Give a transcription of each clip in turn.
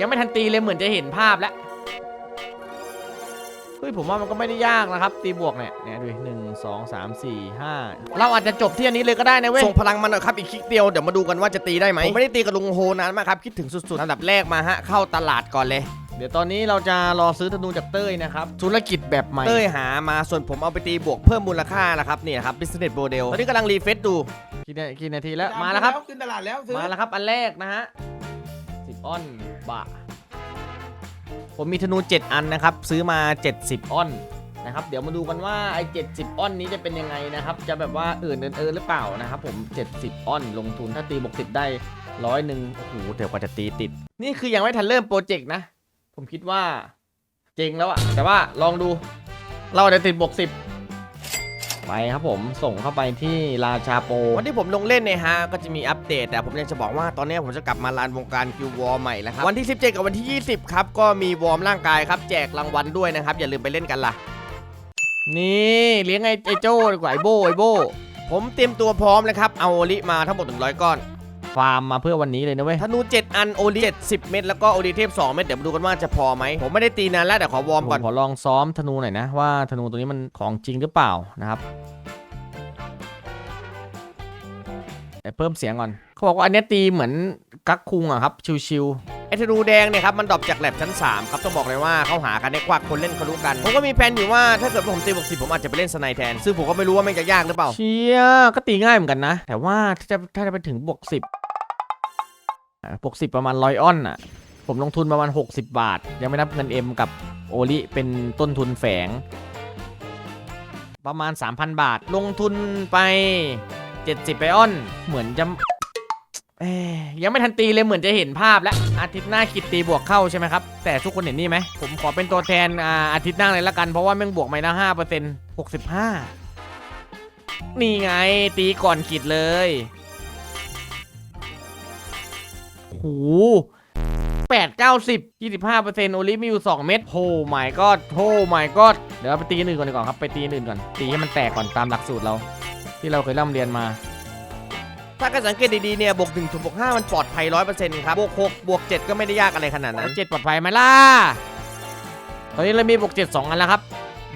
ยังไม่ทันตีเลยเหมือนจะเห็นภาพแล้วเฮ้ยผมว่ามันก็ไม่ได้ยากนะครับ ตีบวกเนี่ยเนี่ยดูหนึ่งสองสามสี่ห้าเราอาจจะจบที่อันนี้เลยก็ได้นะเว้ยส่งพลังมาหน่อยครับอีกคลิกเดียวเดี๋ยวมาดูกันว่าจะตีได้ไหมผมไม่ได้ตีกับลุงโฮนานมากครับคิดถึงสุดๆอันดับแรกมาฮะเข้าตลาดก่อนเลยเดี๋ยวตอนนี้เราจะรอซื้อธนูจากเต้ยนะครับธุรกิจแบบใหม่เต้ยหามาส่วนผมเอาไปตีบวกเพิ่มมูลค่านะครับนี่นะครับ business model ตอนนี้กำลังรีเฟซดูกี่นากี่นาทีแล้วมาแล้วครับขึ้นตลาดแล้วซื้อมาแล้วครับอันแรกนะฮะสิบ ออนบะ ผมมีธนู 7 อันนะครับ ซื้อมา 70อ้อนนะครับ เดี๋ยวมาดูกันว่าไอ้70อ้อนนี้จะเป็นยังไงนะครับ จะแบบว่าอื่นเอินๆหรือเปล่านะครับ ผม 70อ้อนลงทุนถ้าตีบวก10ได้ร้อยหนึ่งโอ้โหเดี๋ยวกว่าจะตีติด นี่คือยังไม่ทันเริ่มโปรเจกต์นะ ผมคิดว่าเจ๋งแล้วอะแต่ว่าลองดูเราจจะติดบวก10 ไปครับผมส่งเข้าไปที่ราชาโปรวันที่ผมลงเล่นเนี่ยฮะก็จะมีอัปเดต แต่ผมยังจะบอกว่าตอนนี้ผมจะกลับมาลานวงการคิววอลใหม่แล้วครับ วันที่ 17 กับวันที่ 20 ครับ ก็มีวอร์มร่างกายครับ แจกรางวัลด้วยนะครับ อย่าลืมไปเล่นกันล่ะ นี่เลี้ยงไอ้ไอ้โจ้ดีกว่าไอ้โบไอ้โบผมเตรียมตัวพร้อมเลยครับเอาโอลิมาทั้งหมด100ก้อน ฟาร์มมาเพื่อวันนี้เลยนะเว้ยธนู 7 อันโอลิ70 เม็ดแล้วก็โอลิเทพ2เม็ดเดี๋ยวมาดูกันว่าจะพอไหมผมไม่ได้ตีนานแล้วแต่ขอวอร์มผมก่อนขอลองซ้อมธนูหน่อยนะว่าธนูตัวนี้มันของจริงหรือเปล่านะครับแต่เพิ่มเสียงก่อนเขาบอกว่าอันเนี้ยตีเหมือนกักคุงอะครับชิวไอ้ธนูแดงเนี่ยครับมันดรอปจากแลบชั้น 3 ครับ ต้องบอกเลยว่าเขาหากันได้กวักคนเล่นเขารู้กัน ผมก็มีแผนอยู่ว่าถ้าเกิดว่าผมตีบวกสิผมอาจจะไปเล่นสไนแทน ซึ่งผมก็ไม่รู้ว่ามันจะยากหรือเปล่าๆเชี่ยก็ตีง่ายเหมือนกันนะ แต่ว่าถ้าจะถ้าจะไปถึงบวกสิบ บวกสิบประมาณร้อยออนอะผมลงทุนประมาณ 60 บาท ยังไม่นับเงินเอ็มกับโอลิเป็นต้นทุนแฝง ประมาณ 3,000 บาท ลงทุนไป 70 ไปออน เหมือนจะเอ้ยยังไม่ทันตีเลยเหมือนจะเห็นภาพแล้วอาทิตย์หน้าคิดตีบวกเข้าใช่ไหมครับ แต่ทุกคนเห็นนี่ไหม ผมขอเป็นตัวแทนอาทิตย์หน้าเลยละกัน เพราะว่าแม่งบวกไปนะห้าเปอร์เซ็นต์หกสิบห้านี่ไงตีก่อนคิดเลย หแปดเก้าสิบยี่สิบห้าเปอร์เซ็นต์โอลิมีอยู่สองเม็ดโอ้ my god โอ้ my god เดี๋ยวเราไปตีอันอื่นก่อนดีกว่าครับไปตีอันอื่นก่อนตีให้มันแตกก่อนตามหลักสูตรเรา ที่เราเคยร่ำเรียนมาถ้าก็สังเกตดีๆเนี่ยบวก1ถึงบวก5มันปลอดภัย 100%ครับบวก6บวก7ก็ไม่ได้ยากอะไรขนาดนั้นเจ็ดปลอดภัยไหมล่ะ ตอนนี้เรามีบวกเจ็ดสองอันแล้วครับ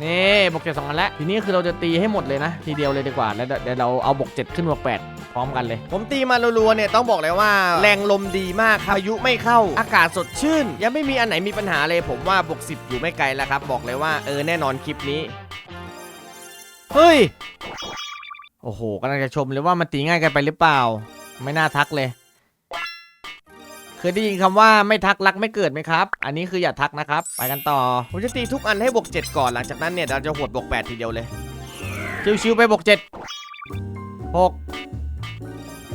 นี่บวกเจ็ดสองอันแล้ว ทีนี้คือเราจะตีให้หมดเลยนะ ทีเดียวเลยดีกว่า แล้วเดี๋ยวเราเอาบวกเจ็ดขึ้นบวกแปดพ ร้อมกันเลย ผมตีมารัวๆเนี่ยต้องบอกเลยว่าแรงลมดีมากครับพายุไม่เข้าอากาศสดชื่น ยังไม่มีอันไหนมีปัญหาเลยผมว่าบวก10อยู่ไม่ไกลแล้วครับ บอกเลยว่าเออแน่นอนคลิปนี้ เฮ้ย โอ้โหกำลังจะชมเลยว่ามันตีง่ายเกันไปหรือเปล่า ไม่น่าทักเลยเคยได้ยินคำว่าไม่ทักรักไม่เกิดไหมครับ อันนี้คืออย่าทักนะครับ ไปกันต่อ ผมจะตีทุกอันให้บวก7ก่อนหลังจากนั้นเนี่ยเราจะหวดบวก8ทีเดียวเลย ชิวๆไปบวกเจ็ดหก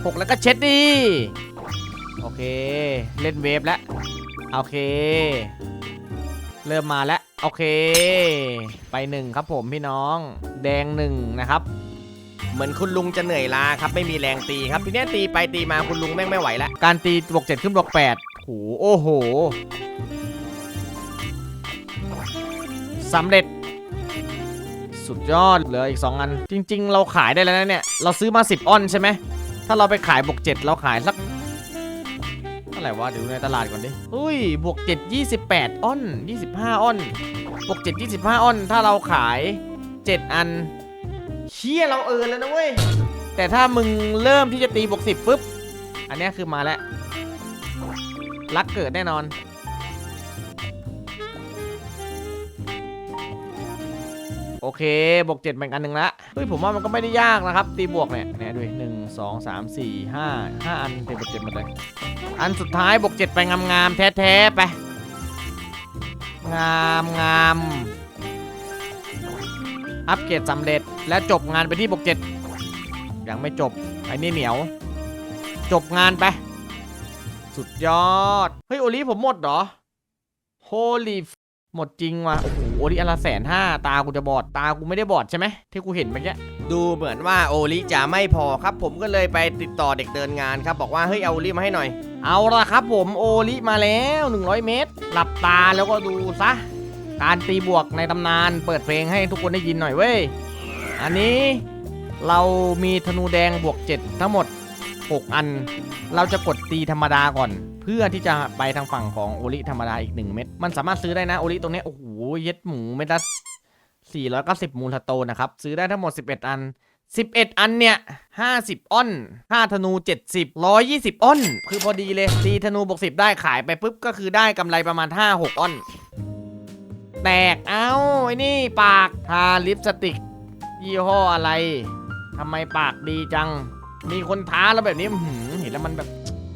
หกแล้วก็เช็ดดีโอเค เล่นเวฟแล้วโอเค เริ่มมาแล้วโอเค ไปหนึ่งครับผมพี่น้อง แดงหนึ่งนะครับ เหมือนคุณลุงจะเหนื่อยล้าครับไม่มีแรงตีครับทีเนี้ยตีไปตีมาคุณลุงแม่งไม่ไหวแล้วการตีบวกเจ็ดขึ้นบวกแปดโหโอ้โหสำเร็จ สุดยอดเหลืออีก 2 อัน จริง ๆ เราขายได้แล้วนะเนี่ย เราซื้อมา 10อ้อนใช่ไหม ถ้าเราไปขายบวก7เราขายสักเท่าไหร่วะเดี๋ยวดูในตลาดก่อนดิอุ้ยบวก7 28อ้อน25อ้อนบวก7 25อ้อนถ้าเราขาย7อันเชี่ยเราเอินแล้วนะเว้ยแต่ถ้ามึงเริ่มที่จะตีบวก10ปุ๊บอันนี้คือมาแล้วรักเกิดแน่นอนโอเค บวกเจ็ดเป็นอันหนึ่งละ เฮ้ย ผมว่ามันก็ไม่ได้ยากนะครับ ตีบวกเนี่ยเนี่ยดูหนึ่ง สองสามสี่ห้าห้าอันตีบวกเจ็ดหมดเลย อันสุดท้ายบวกเจ็ดไปงามๆ แท้ๆ ไป งามงามอัปเกรดสำเร็จและจบงานไปที่บวกเจ็ดยังไม่จบ ไอ้นี่เหนียว จบงานไป สุดยอด เฮ้ย โอลิผมหมดเหรอ Holy f- หมดจริงว่ะโอ้โห โอลิอันละแสนห้าตากูจะบอดตากูไม่ได้บอดใช่ไหมที่กูเห็นเมื่อกี้ดูเหมือนว่าโอลิจะไม่พอครับ ผมก็เลยไปติดต่อเด็กเดินงานครับบอกว่าเฮ้ยเอาโอลิมาให้หน่อย เอาละครับผมโอลิมาแล้ว 100 เมตร หลับตาแล้วก็ดูซะ การตีบวกในตำนานเปิดเพลงให้ทุกคนได้ยินหน่อยเว้ยอันนี้เรามีธนูแดงบวก 7 ทั้งหมด 6 อัน เราจะกดตีธรรมดาก่อน เพื่อที่จะไปทางฝั่งของโอริธรรมดาอีก 1 เม็ดมันสามารถซื้อได้นะโอริตรงนี้โอ้โหเย็ดหมูเม็ดละ490 มูลสโตนนะครับ ซื้อได้ทั้งหมด 11 อัน 11 อันเนี่ย 50 อ้อนค่าธนู 70 120 อ้อน คือพอดีเลยตีธนูบวก10 ได้ขายไปปุ๊บ ก็คือได้กำไรประมาณ 5-6 อ้อน แตก เอ้า ไอ้นี่ปาก ทาลิปสติก ยี่ห้ออะไรทำไมปากดีจัง มีคนท้าแล้วแบบนี้เห็นแล้วมันแบบ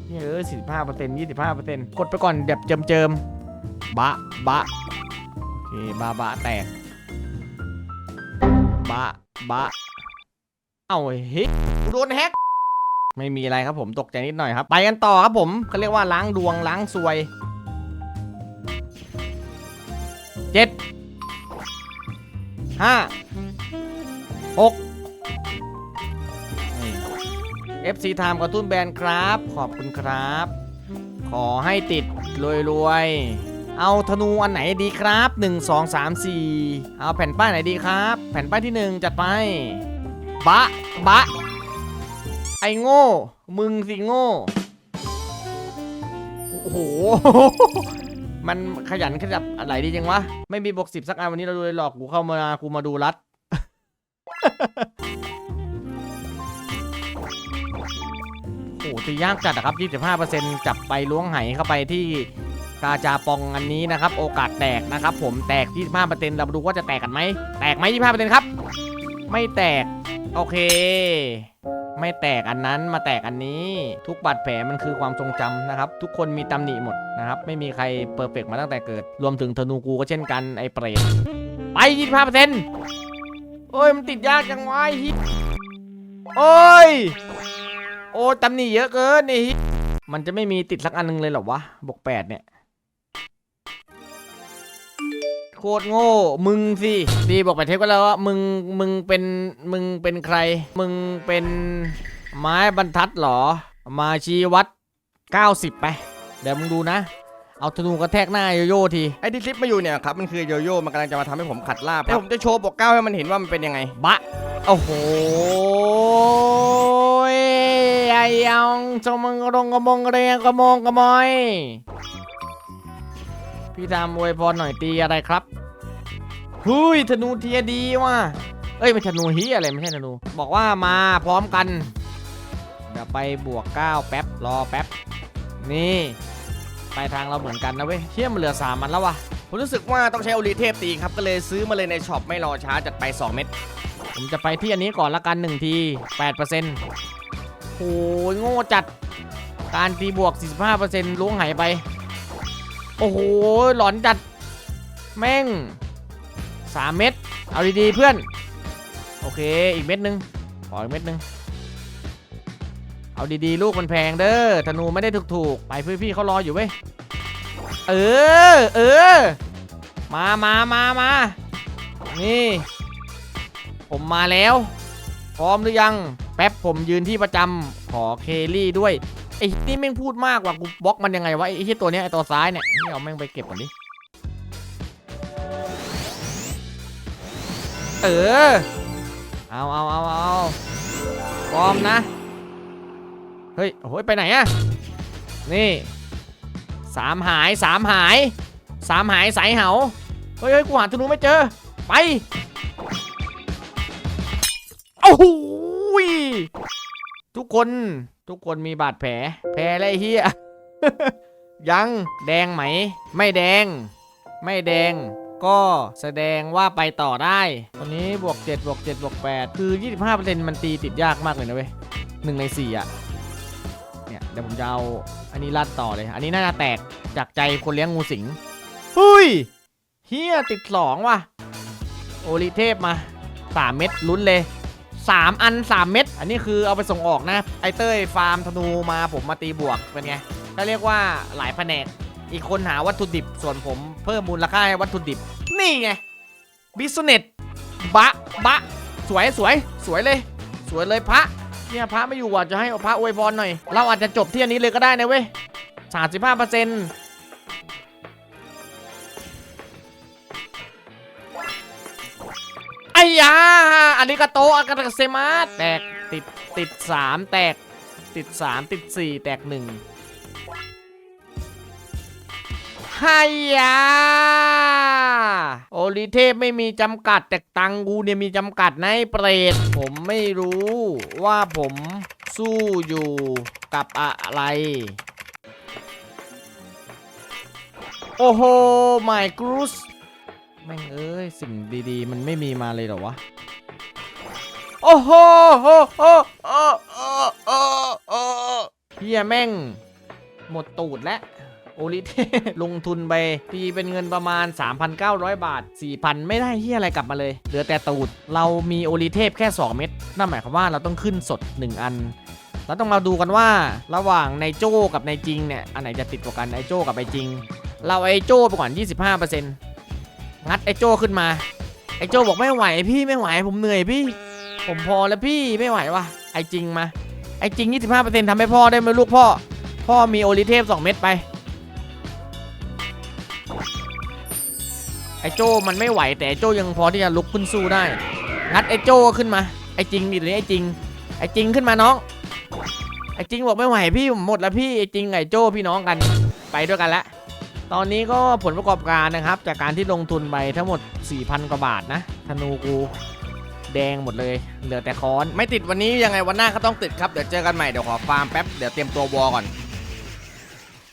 เฮ้ยสิบห้าเปอร์เซ็นต์ยี่สิบห้าเปอร์เซ็นต์กดไปก่อนแบบเจิมเจิมบะบะโอเคบะบะแตกบะบะเอ้าเฮ้ยกูโดนแฮกไม่มีอะไรครับผมตกใจนิดหน่อยครับ ไปกันต่อครับผมเขาเรียกว่าล้างดวงล้างซวยเจ็ดห้าหก FC Time กระตุ้นแบรนด์ครับ ขอบคุณครับ ขอให้ติดรวยๆ เอาธนูอันไหนดีครับ 1 2 3 4 เอาแผ่นป้ายไหนดีครับ แผ่นป้ายที่ 1 จัดไป บะ บะ ไอโง่ มึงสิโง่ โอ้โห มันขยันขยับอะไรดีจังวะ ไม่มีบวกสิบสักอันวันนี้เราดูเลยหลอกกูเข้ามากูมาดูรัด หตียากจัดอะครับ25%จับไปล้วงไหเข้าไปที่กาจาปองอันนี้นะครับ โอกาสแตกนะครับ ผมแตก25%เรามาดูว่าจะแตกกันไหมแตกไหม25%ครับ ไม่แตก โอเค ไม่แตกอันนั้นมาแตกอันนี้ ทุกบาดแผลมันคือความทรงจำนะครับ ทุกคนมีตำหนิหมดนะครับ ไม่มีใครเพอร์เฟกมาตั้งแต่เกิด รวมถึงธนูกูก็เช่นกันไอ้เปรตไป25%โอ้ยมันติดยากจังวะไอ้เหี้ยโอ้ย โอ้ตำหนิเยอะเกินไอ้เหี้ยมันจะไม่มีติดสักอันหนึงเลยเหรอวะบวกแปดเนี่ย โคตรโง่ มึงสิดีบอกไปเทปก็แล้วว่ามึง มึงเป็น มึงเป็นใคร มึงเป็นไม้บรรทัดเหรอ มาชี้วัด 90 ไป เดี๋ยวมึงดูนะ เอาธนูกระแทกหน้าโยโย่ที ไอ้ที่คลิปมาอยู่เนี่ยครับ มันคือโยโย่ มันกำลังจะมาทำให้ผมขัดลาบแล้วผมจะโชว์บอกเก้าให้มันเห็นว่ามันเป็นยังไง บะ โอ้โห ไอ้ยังจงมึงรงกระมงกระเรียงกระมงกระมอย พี่ทำอวยพรหน่อยตีอะไรครับหุยธนูเทียดีว่ะ เอ้ยไม่ธนูฮีอะไรไม่ใช่ธนู บอกว่ามาพร้อมกันเดี๋ยวไปบวก9แป๊บรอแป๊บ นี่ ไปทางเราเหมือนกันนะเว้ยเชี่ยมันเหลือ3มันแล้ววะผมรู้สึกว่าต้องใช้โอลิเทพตีครับ ก็เลยซื้อมาเลยในช็อปไม่รอช้าจัดไป 2 เม็ดผมจะไปที่อันนี้ก่อนละกัน1ที8% โอ้ยโง่จัดการตีบวก 45%ล้วงหายไป โอ้โห หลอนจัด แม่ง 3 เม็ด เอาดีๆเพื่อน โอเค อีกเม็ดหนึง ขออีกเม็ดหนึง เอาดีๆ ลูกมันแพงเด้อ ธนูไม่ได้ถูกๆ ไปพี่ๆเขารออยู่เว้ย เออ เออ มามามามานี่ ผมมาแล้ว พร้อมหรือยัง แป๊บผมยืนที่ประจำขอเคลี่ด้วยไอ้นี่แม่งพูดมากว่ะกูบล็อกมันยังไงวะไอ้ที่ตัวเนี้ยไอ้ตัวซ้ายเนี่ยนี่เอาแม่งไปเก็บก่อนดิเออเอาเอาเอาเอาพร้อมนะเฮ้ยโอ้ยไปไหนอะนี่สามหายสามหายสามหายสายเหาเฮ้ยเฮ้ยกูหาธนูไม่เจอไปโอ้โห ทุกคนทุกคนมีบาดแผล แผลอะไรเฮียยังแดงไหม ไม่แดง ไม่แดง ก็แสดงว่าไปต่อได้ตอนนี้บวก7บวก7บวก8คือ 25%มันตีติดยากมากเลยนะเว้ยหนึ่งใน4อะเนี่ยเดี๋ยวผมจะเอาอันนี้ลัดต่อเลย อันนี้น่าจะแตกจากใจคนเลี้ยงงูสิงเฮ้ยเฮียติดสองว่ะ โอริเทพมา 3 เม็ดลุ้นเลย 3 อัน 3 เม็ดอันนี้คือเอาไปส่งออกนะ ไอเต้ยฟาร์มธนูมาผมมาตีบวกเป็นไงก็เรียกว่าหลายแผนก อีกคนหาวัตถุดิบส่วนผมเพิ่มมูลค่าให้วัตถุดิบ นี่ไงบิสเนตบะบะสวยสวยสวยเลย สวยเลยพระเนี่ยพระไม่อยู่ว่ะจะให้พระอวยพรหน่อย เราอาจจะจบที่อันนี้เลยก็ได้นะเว้ยสามสิบห้าเปอร์เซ็นต์ อ้ยาอันนี้กาโตะอากาเซมาแตกติดติดสามแตกติดสามติดสี่แตกหนึ่งไฮยาโอลิเทพไม่มีจำกัด แต่ตังกูเนี่ยมีจำกัดนะเปรตผมไม่รู้ว่าผมสู้อยู่กับอะไร โอ้โหไม่กรูส แม่งเอ้ยสิ่งดีๆ มันไม่มีมาเลยเหรอวะ โอ้โหโอ้โหโอ้โหโอ้โหเฮียแม่ง หมดตูดแล้วโอลิเทลงทุนไปตีเป็นเงินประมาณ 3,900 บาท 4,000 ไม่ได้เฮียอะไรกลับมาเลย เหลือแต่ตูด เรามีโอลิเทพแค่ 2 เม็ดนั่นหมายความว่าเราต้องขึ้นสด 1 อันแล้วต้องมาดูกันว่าระหว่างในโจ้กับในจริงเนี่ย อันไหนจะติดกว่ากันไอโจ้กับไอจริง เราไอโจ้ไปก่อน 25% งัดไอโจขึ้นมา ไอโจบอกไม่ไหวพี่ไม่ไหวผมเหนื่อยพี่ ผมพอแล้วพี่ไม่ไหววะไอจริงมา ไอจริง 25%ทำให้พ่อได้ไหมลูกพ่อ พ่อมีโอลิเทพ 2 เม็ดไป ไอโจมันไม่ไหวแต่โจยังพอที่จะลุกขึ้นสู้ได้ งัดไอโจขึ้นมา ไอจริงดิหรือไอจริง ไอจริงขึ้นมาน้อง ไอจริงบอกไม่ไหวพี่ผมหมดแล้วพี่ไอจริงไอโจพี่น้องกันไปด้วยกันแล้ว ตอนนี้ก็ผลประกอบการนะครับ จากการที่ลงทุนไปทั้งหมด 4,000 กว่าบาทนะธนูกูแดงหมดเลย เหลือแต่ค้อน ไม่ติดวันนี้ยังไงวันหน้าก็ต้องติดครับ เดี๋ยวเจอกันใหม่ เดี๋ยวขอฟาร์มแป๊บ เดี๋ยวเตรียมตัววอลก่อน